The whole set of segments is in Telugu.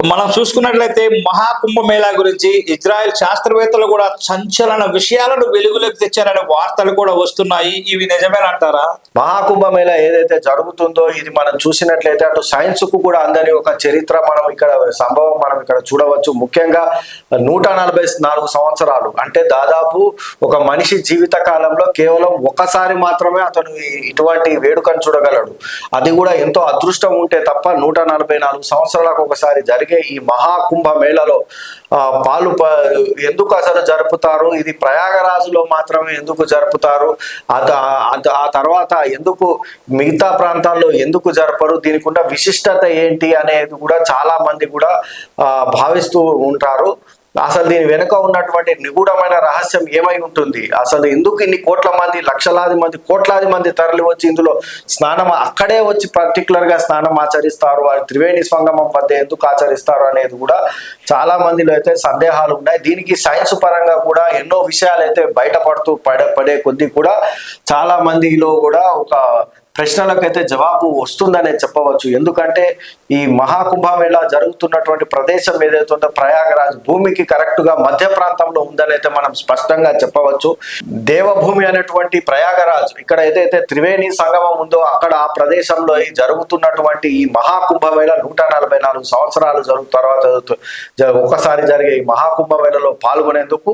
మనం చూసుకున్నట్లయితే మహాకుంభమేళా గురించి ఇజ్రాయెల్ శాస్త్రవేత్తలు కూడా సంచలన విషయాలను వెలుగులోకి తెచ్చారనే వార్తలు కూడా వస్తున్నాయి. ఇవి నిజమేనంటారా? మహాకుంభమేళ ఏదైతే జరుగుతుందో ఇది మనం చూసినట్లయితే అటు సైన్స్కు కూడా అందని ఒక చరిత్ర మనం ఇక్కడ సంభవం మనం ఇక్కడ చూడవచ్చు. ముఖ్యంగా నూట నలభై నాలుగు సంవత్సరాలు అంటే దాదాపు ఒక మనిషి జీవిత కాలంలో కేవలం ఒకసారి మాత్రమే అతను ఇటువంటి వేడుకను చూడగలడు. అది కూడా ఎంతో అదృష్టం ఉంటే తప్ప నూట నలభై నాలుగు సంవత్సరాలకు ఒకసారి జరిగే ఈ మహాకుంభ మేళలో పాలు ప- ఎందుకు అసలు జరుపుతారు? ఇది ప్రయాగరాజులో మాత్రమే ఎందుకు జరుపుతారు? ఆ ఆ తర్వాత ఎందుకు మిగతా ప్రాంతాల్లో ఎందుకు జరపరు? దీనికి ఉన్న విశిష్టత ఏంటి అనేది కూడా చాలా మంది కూడా భావిస్తూ ఉంటారు. అసలు దీని వెనుక ఉన్నటువంటి నిగూఢమైన రహస్యం ఏమై ఉంటుంది? అసలు ఎందుకు ఇన్ని కోట్ల మంది లక్షలాది మంది కోట్లాది మంది తరలి వచ్చి ఇందులో స్నానం అక్కడే వచ్చి పర్టికులర్గా స్నానం ఆచరిస్తారు? వారి త్రివేణి సంగమం వద్ద ఎందుకు ఆచరిస్తారు అనేది కూడా చాలా మందిలో అయితే సందేహాలు ఉన్నాయి. దీనికి సైన్స్ పరంగా కూడా ఎన్నో విషయాలు అయితే బయటపడుతూ పడే పడే కొద్దీ కూడా చాలా మందిలో కూడా ఒక ప్రశ్నలకైతే జవాబు వస్తుందనే చెప్పవచ్చు. ఎందుకంటే ఈ మహాకుంభమేళ జరుగుతున్నటువంటి ప్రదేశం ఏదైతే ఉందో ప్రయాగరాజ్ భూమికి కరెక్ట్గా మధ్య ప్రాంతంలో ఉందని అయితే మనం స్పష్టంగా చెప్పవచ్చు. దేవభూమి అనేటువంటి ప్రయాగరాజ్ ఇక్కడ ఏదైతే త్రివేణి సంగమం ఉందో అక్కడ ఆ ప్రదేశంలో జరుగుతున్నటువంటి ఈ మహాకుంభమేళ నూట నలభై నాలుగు సంవత్సరాలు జరుగు తర్వాత జ- ఒకసారి జరిగే ఈ మహాకుంభమేళలో పాల్గొనేందుకు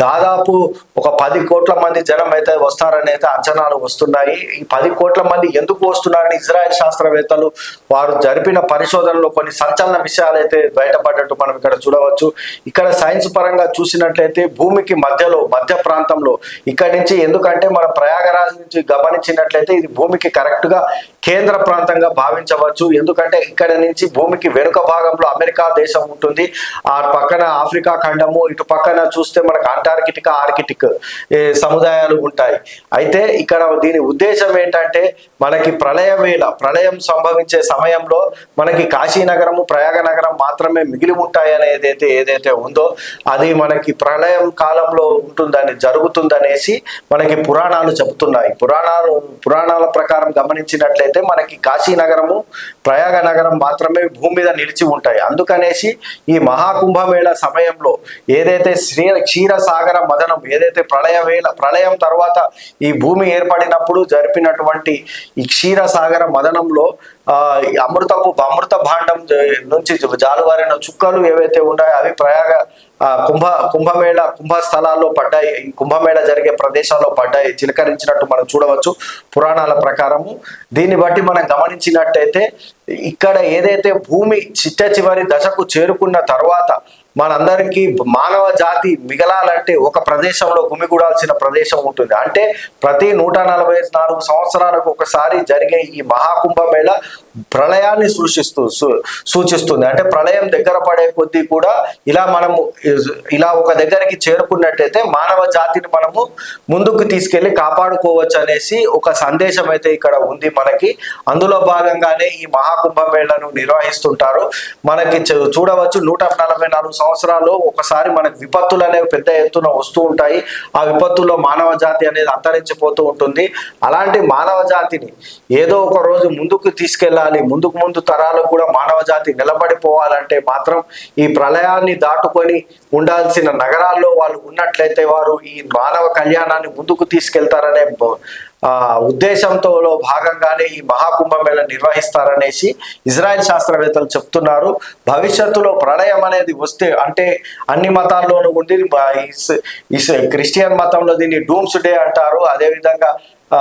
దాదాపు ఒక పది కోట్ల మంది జనం అయితే వస్తారని అయితే అంచనాలు వస్తున్నాయి. ఈ పది కోట్ల మంది ఎందుకు వస్తున్నారని ఇజ్రాయెల్ శాస్త్రవేత్తలు వారు జరిపిన పరిశోధనలో కొన్ని సంచలన విషయాలు అయితే బయటపడ్డట్టు మనం ఇక్కడ చూడవచ్చు. ఇక్కడ సైన్స్ పరంగా చూసినట్లయితే భూమికి మధ్యలో మధ్య ప్రాంతంలో ఇక్కడి నుంచి ఎందుకంటే మన ప్రయాగరాజ్ నుంచి గమనించినట్లయితే ఇది భూమికి కరెక్ట్గా కేంద్ర ప్రాంతంగా భావించవచ్చు. ఎందుకంటే ఇక్కడ నుంచి భూమికి వెనుక భాగంలో అమెరికా దేశం ఉంటుంది. ఆ పక్కన ఆఫ్రికా ఖండము ఇటు పక్కన చూస్తే మనకు అంటార్కిటికా ఆర్కిటిక్ సముదాయాలు ఉంటాయి. అయితే ఇక్కడ దీని ఉద్దేశం ఏంటంటే మనకి ప్రళయ వేళ ప్రళయం సంభవించే సమయంలో మనకి కాశీనగరము ప్రయాగ నగరం మాత్రమే మిగిలి ఉంటాయి అనేదైతే ఏదైతే ఉందో అది మనకి ప్రళయం కాలంలో ఉంటుందని జరుగుతుందనేసి మనకి పురాణాలు చెబుతున్నాయి. పురాణాలు పురాణాల ప్రకారం గమనించినట్లయితే మనకి కాశీనగరము ప్రయాగ నగరం మాత్రమే భూమి మీద నిలిచి ఉంటాయి. అందుకనేసి ఈ మహాకుంభమేళ సమయంలో ఏదైతే శ్రీ క్షీరసాగర మదనం ఏదైతే ప్రళయ వేళ ప్రళయం తర్వాత ఈ భూమి ఏర్పడినప్పుడు జరిపినటువంటి ఈ క్షీరసాగర మదనంలో ఆ అమృతపు అమృత భాండం నుంచి జాలువారిన చుక్కలు ఏవైతే ఉన్నాయో అవి ప్రయాగ కుంభ కుంభమేళ కుంభ స్థలాల్లో పడ్డాయి కుంభమేళ జరిగే ప్రదేశాల్లో పడ్డాయి. చిలకరించినట్టు మనం చూడవచ్చు పురాణాల ప్రకారము. దీన్ని బట్టి మనం గమనించినట్టయితే ఇక్కడ ఏదైతే భూమి చిట్ట చివరి దశకు చేరుకున్న తర్వాత మనందరికీ మానవ జాతి మిగలాలంటే ఒక ప్రదేశంలో గుమిగూడాల్సిన ప్రదేశం ఉంటుంది. అంటే ప్రతి నూట నలభై నాలుగు సంవత్సరాలకు ఒకసారి జరిగే ఈ మహాకుంభమేళ ప్రళయాన్ని సృష్టిస్తూ సూచిస్తుంది. అంటే ప్రళయం దగ్గర పడే కొద్దీ కూడా ఇలా మనము ఇలా ఒక దగ్గరికి చేరుకున్నట్టయితే మానవ జాతిని మనము ముందుకు తీసుకెళ్ళి కాపాడుకోవచ్చు అనేసి ఒక సందేశం అయితే ఇక్కడ ఉంది మనకి. అందులో భాగంగానే ఈ మహాకుంభమేళను నిర్వహిస్తుంటారు. మనకి చూ- చూడవచ్చు నూట నలభై నాలుగు సంవత్సరాలు ఒకసారి మనకి విపత్తులు అనేవి పెద్ద ఎత్తున వస్తూ ఉంటాయి. ఆ విపత్తుల్లో మానవ జాతి అనేది అంతరించిపోతూ ఉంటుంది. అలాంటి మానవ జాతిని ఏదో ఒక రోజు ముందుకు తీసుకెళ్ళాలి. ముందుకు ముందు తరాలకు కూడా మానవ జాతి నిలబడిపోవాలంటే మాత్రం ఈ ప్రళయాన్ని దాటుకొని ఉండాల్సిన నగరాల్లో వాళ్ళు ఉన్నట్లయితే వారు ఈ మానవ కళ్యాణాన్ని ముందుకు తీసుకెళ్తారనే ఉద్దేశంతో భాగంగానే ఈ మహాకుంభమేళ నిర్వహిస్తారనేసి ఇజ్రాయెల్ శాస్త్రవేత్తలు చెప్తున్నారు. భవిష్యత్తులో ప్రళయం అనేది వస్తే అంటే అన్ని మతాల్లోనూ ఉంది క్రిస్టియన్ మతంలో దీన్ని డూమ్స్ డే అంటారు. అదేవిధంగా ఆ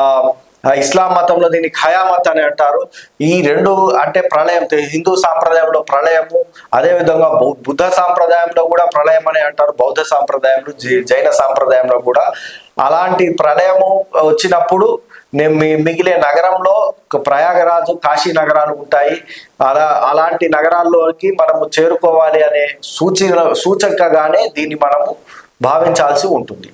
ఆ ఇస్లాం మతంలో దీన్ని ఖయామత్ అని అంటారు. ఈ రెండు అంటే ప్రళయం హిందూ సాంప్రదాయంలో ప్రళయము అదేవిధంగా బుద్ధ సాంప్రదాయంలో కూడా ప్రళయం అని అంటారు. బౌద్ధ సాంప్రదాయంలో జైన సాంప్రదాయంలో కూడా అలాంటి ప్రళయము వచ్చినప్పుడు నే- మిగిలే నగరంలో ప్రయాగరాజు కాశీ నగరాలు ఉంటాయి. అలా అలాంటి నగరాల్లోకి మనము చేరుకోవాలి అనే సూచన సూచకగానే దీన్ని మనము భావించాల్సి ఉంటుంది.